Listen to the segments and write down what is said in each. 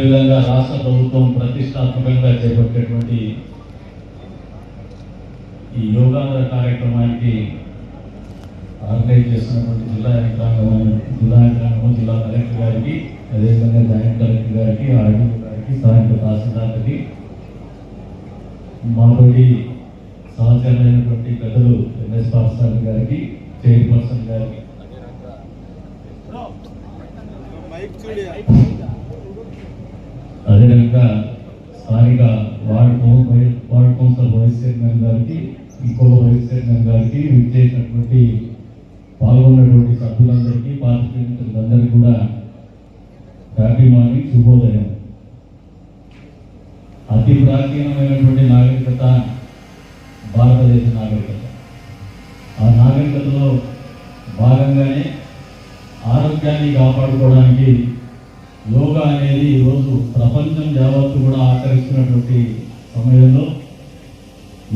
అదేవిధంగా రాష్ట్ర ప్రభుత్వం ప్రతిష్టాత్మకంగా చేపట్టేటువంటి ఈ యోగాంధ్ర కార్యక్రమానికి ఆర్గనైజ్ చేస్తున్నటువంటి జిల్లా యంత్రాంగం జిల్లా యంత్రాంగం జిల్లా కలెక్టర్ గారికి అదేవిధంగా జాయింట్ కలెక్టర్ గారికి ఆర్డీ గారికి స్థానిక తహసీల్దార్కి మాతోటి సహచరులైనటువంటి పెద్దలు ఎంఎస్ పాఠశాల గారికి చైర్పర్సన్ గారికి. అదేవిధంగా స్థానిక ward ward council vice chairman గారికి ఇంకో వైస్ చైర్మన్ గారికి విచ్చేసినటువంటి పాల్గొన్నటువంటి సభ్యులందరికీ పాత్రికేయులందరికీ కూడా హ్యాపీ మార్నింగ్ శుభోదయం. అతి ప్రాచీనమైనటువంటి నాగరికత భారతదేశ నాగరికత. ఆ నాగరికతలో భాగంగానే ఆరోగ్యాన్ని కాపాడుకోవడానికి యోగా అనేది ఈరోజు ప్రపంచం యావత్తు కూడా ఆకరిస్తున్నటువంటి సమయంలో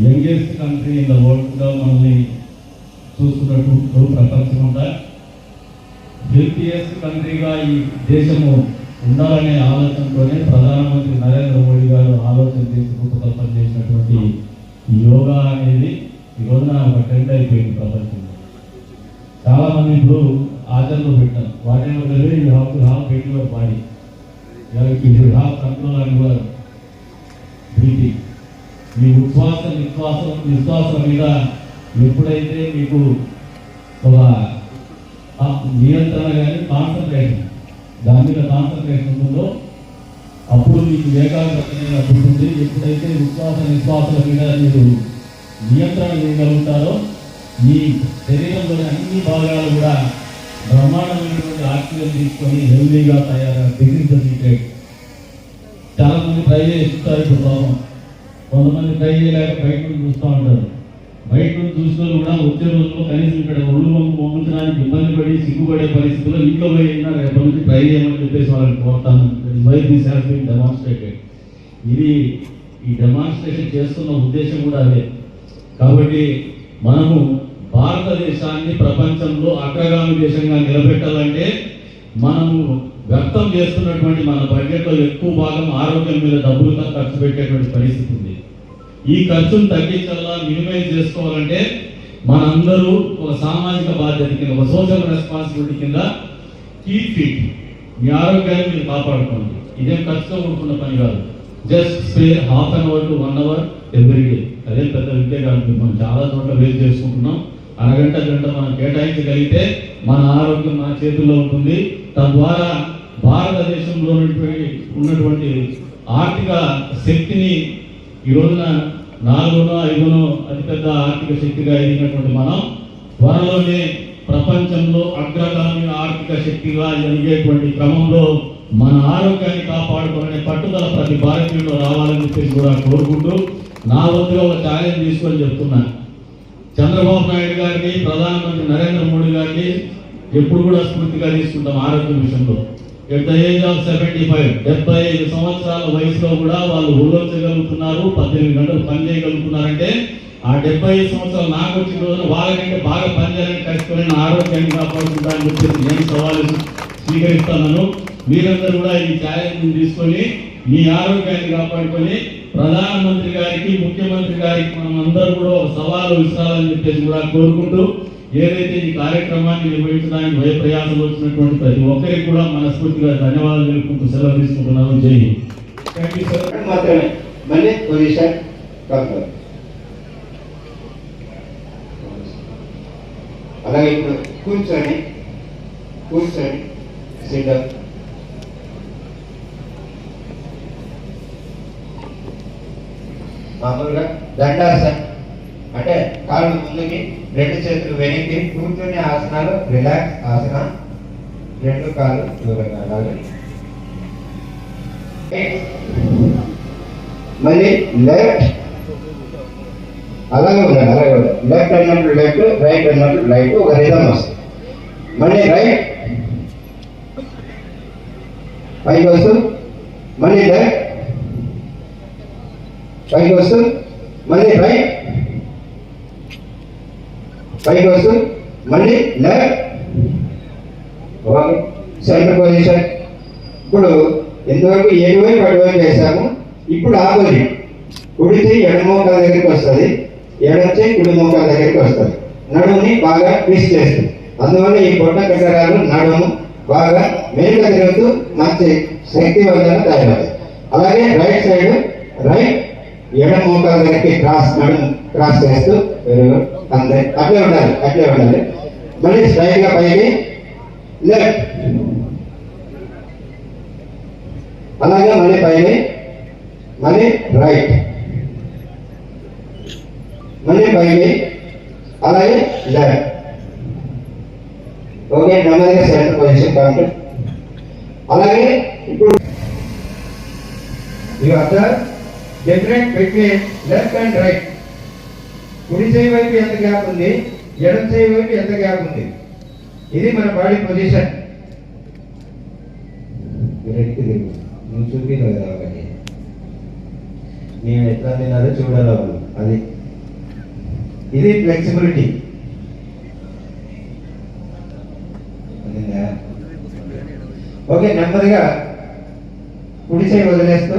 యంగెస్ట్ కంట్రీ ఇన్ ద వరల్డ్గా మనల్ని చూస్తున్నట్టు ప్రపంచమంతా హెల్తియెస్ట్ కంట్రీగా ఈ దేశము ఉండాలనే ఆలోచనతోనే ప్రధానమంత్రి నరేంద్ర మోడీ గారు ఆలోచన చేసి రూపకల్పన చేసినటువంటి యోగా అనేది ఈ రోజున ఒక ట్రెండ్ అయిపోయింది ప్రపంచంలో. చాలా మంది ఇప్పుడు ఆచరణలో పెట్టారు వాటిలో ever you have to have pain your body you have control and your breathing మీ ఉచ్ఛ్వాస నిశ్వాసం నిశ్వాసం మీద ఎప్పుడైతే మీకు ఒక ఆ నియంత్రణ కానీ కాన్సన్ట్రేషన్ దాని మీద కాన్సన్ట్రేషన్ ఉంటుందో అప్పుడు మీకు ఏకాగ్రత అనేది ఎప్పుడైతే విశ్వాస నిశ్వాసాల మీద మీరు నియంత్రణ చేయగలుగుతారో మీ శరీరంలోని అన్ని భాగాలు కూడా బ్రహ్మాండమైనటువంటి ఆక్సిజన్ తీసుకొని హెల్దీగా తయారు దిగ్గిసీటెడ్ చాలా మంది ట్రై చేస్తారు ఇప్పుడు పాపం. కొంతమంది ట్రై చేయలేక బయట నుంచి చూస్తూ ఉంటారు. బయట నుంచి చూసిన కూడా వచ్చే రోజుల్లో కనీసం ఇక్కడ ఒళ్ళు పంపించడానికి ఇబ్బంది పడి సిగ్గుపడే పరిస్థితుల్లో ఇంట్లో పోయి అయినా రేపటి నుంచి ట్రై చేయమని చెప్పేసి వాళ్ళని కోరుతాను. Why this has been demonstrated ఇది ఈ డెమాన్స్ట్రేషన్ చేస్తున్న ఉద్దేశం కూడా అదే. కాబట్టి మనము భారతదేశాన్ని ప్రపంచంలో అగ్రగామి దేశంగా నిలబెట్టాలంటే మనము వ్యక్తం చేస్తున్నటువంటి మన బడ్జెట్లో ఎక్కువ భాగం ఆరోగ్యం మీద డబ్బులుగా ఖర్చు పెట్టేటువంటి పరిస్థితి ఉంది. ఈ ఖర్చును తగ్గించాలా మినిమైజ్ చేసుకోవాలంటే మనందరూ ఒక సామాజిక బాధ్యత కింద ఒక సోషల్ రెస్పాన్సిబిలిటీ కింద కీప్ ఫిట్. మీ ఆరోగ్యాన్ని మీరు కాపాడుకోండి. ఇదేం ఖర్చుతో కూడుకున్న పని కాదు. Just spend half an hour to one hour every day. అదే పెద్ద విద్య కాదు మనం చాలా చోట్ల వేస్ట్ చేసుకుంటున్నాం. అరగంట గంట మనం కేటాయించగలిగితే మన ఆరోగ్యం మన చేతుల్లో ఉంటుంది. తద్వారా భారతదేశంలో ఉన్నటువంటి ఉన్నటువంటి ఆర్థిక శక్తిని ఈ రోజున నాలుగునో ఐదునో అతిపెద్ద ఆర్థిక శక్తిగా ఎదిగినటువంటి మనం త్వరలోనే ప్రపంచంలో అగ్రగామి ఆర్థిక శక్తిగా ఎదిగేటువంటి క్రమంలో మన ఆరోగ్యాన్ని కాపాడుకోవాలనే పట్టుదల ప్రతి భారతీయుడు రావాలని చెప్పేసి కూడా కోరుకుంటూ నా వద్ద ఒక ఛాలెంజ్ తీసుకొని చెప్తున్నాను చంద్రబాబు నాయుడు గారిని ప్రధానమంత్రి నరేంద్ర మోడీ గారిని ఎప్పుడు కూడా స్ఫూర్తిగా తీసుకుంటాం ఆరోగ్యం విషయంలో at the age of seventy five డెబ్బై ఐదు సంవత్సరాల వయసులో కూడా వాళ్ళు ఊళ్ళొచ్చగలుగుతున్నారు పద్దెనిమిది గంటలు పని చేయగలుగుతున్నారంటే ఆ డెబ్బై ఐదు సంవత్సరాలు నాకు వచ్చిన రోజున వాళ్ళకంటే బాగా పనిచేయాలని కష్టపడిన ఆరోగ్యాన్ని కాపాడుకుంటా అని చెప్పేసి నేను సవాలు స్వీకరిస్తున్నాను మీరందరూ కూడా ఈ ఛాలెంజ్ తీసుకొని మీ ఆరోగ్యాన్ని కాపాడుకొని ప్రధానమంత్రి గారికి ముఖ్యమంత్రి గారికి మనం అందరూ కూడా ఒక సవాలు విసరాలని చెప్పేసి కూడా కోరుకుంటూ ఏదైతే ఈ కార్యక్రమాన్ని నిర్వహించడానికి భయ ప్రయాసాలు వచ్చినటువంటి ప్రతి ఒక్కరికి కూడా మనస్ఫూర్తిగా ధన్యవాదాలు తెలుపుకుంటూ సెలవు తీసుకుంటున్నాను. జై మాత్రమే. మళ్ళీ పొజిషన్ కంపల్ అలాగే ఇప్పుడు కూర్చొని కూర్చొని సిద్ధం మామూలుగా దండాసన్ అంటే కాళ్ళు ముందుకి రెండు చేతులు వెనక్కి కూర్చునే ఆసనాలు రిలాక్స్ ఆసన. రెండు కాళ్ళు దూరంగా అలాగే మళ్ళీ లెఫ్ట్. అలాగే ఉండాలి అలాగే ఉండాలి. లెఫ్ట్ అన్నప్పుడు లెఫ్ట్ రైట్ అన్నప్పుడు రైట్. ఒక రిధం వస్తుంది. మళ్ళీ రైట్. పైకి వస్తూ మళ్ళీ లెఫ్ట్. పైకి వస్తూ మళ్ళీ పై. పైకి వస్తూ మళ్ళీ లెఫ్ట్. Okay centre position. ఇప్పుడు ఇంతవరకు ఏడువైపు అటువైపు వేసాము ఇప్పుడు ఆపోజిట్ కుడితే చేయి ఎడమ మోకాల దగ్గరికి వస్తుంది. ఎడొచ్చే చేయి కుడి మోకాల దగ్గరికి వస్తుంది. నడుముని బాగా ట్విస్ట్ చేస్తుంది అందువల్ల ఈ పొట్ట కట్టడాలు నడుము బాగా మేలుగా తిరుగుతూ మంచి శక్తివంతంగా తయారవుతాయి అలాగే రైట్ సైడ్ రైట్ ఎడమ మోకాలు వెనక్కి క్రాస్ నడుము క్రాస్ చేస్తూ వెరీ గుడ్ అంతే అట్లే ఉండాలి అట్లే ఉండాలి మళ్ళీ స్ట్రైట్గా పైకి లెఫ్ట్ అలాగే మళ్ళీ పైకి మళ్ళీ రైట్ మళ్ళీ పైకి అలాగే లెఫ్ట్ ఓకే నెమ్మదిగా సెంటర్ పొజిషన్ కాబట్టి అలాగే ఇప్పుడు ఇవి observe generate between left and right కుడి చేయి వైపు ఎంత గ్యాప్ ఉంది? ఎడం చేయి వైపు ఎంత గ్యాప్ ఉంది? ఇది మన బాడీ పొజిషన్ నువ్వు చూపించలేదు నేను ఎట్లా తిన్నారో చూడాలి అది. ఇది ఫ్లెక్సిబిలిటీ ఓకే నెమ్మదిగా కుడి చేయి వదిలేస్తూ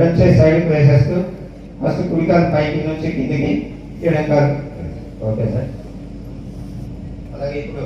ఎడం చేయి సైడ్కి వేసేస్తూ ఫస్ట్ కుడి కాలు పైకి నుంచి కిందికి ఎడం ఓకే సార్. అలాగే ఇప్పుడు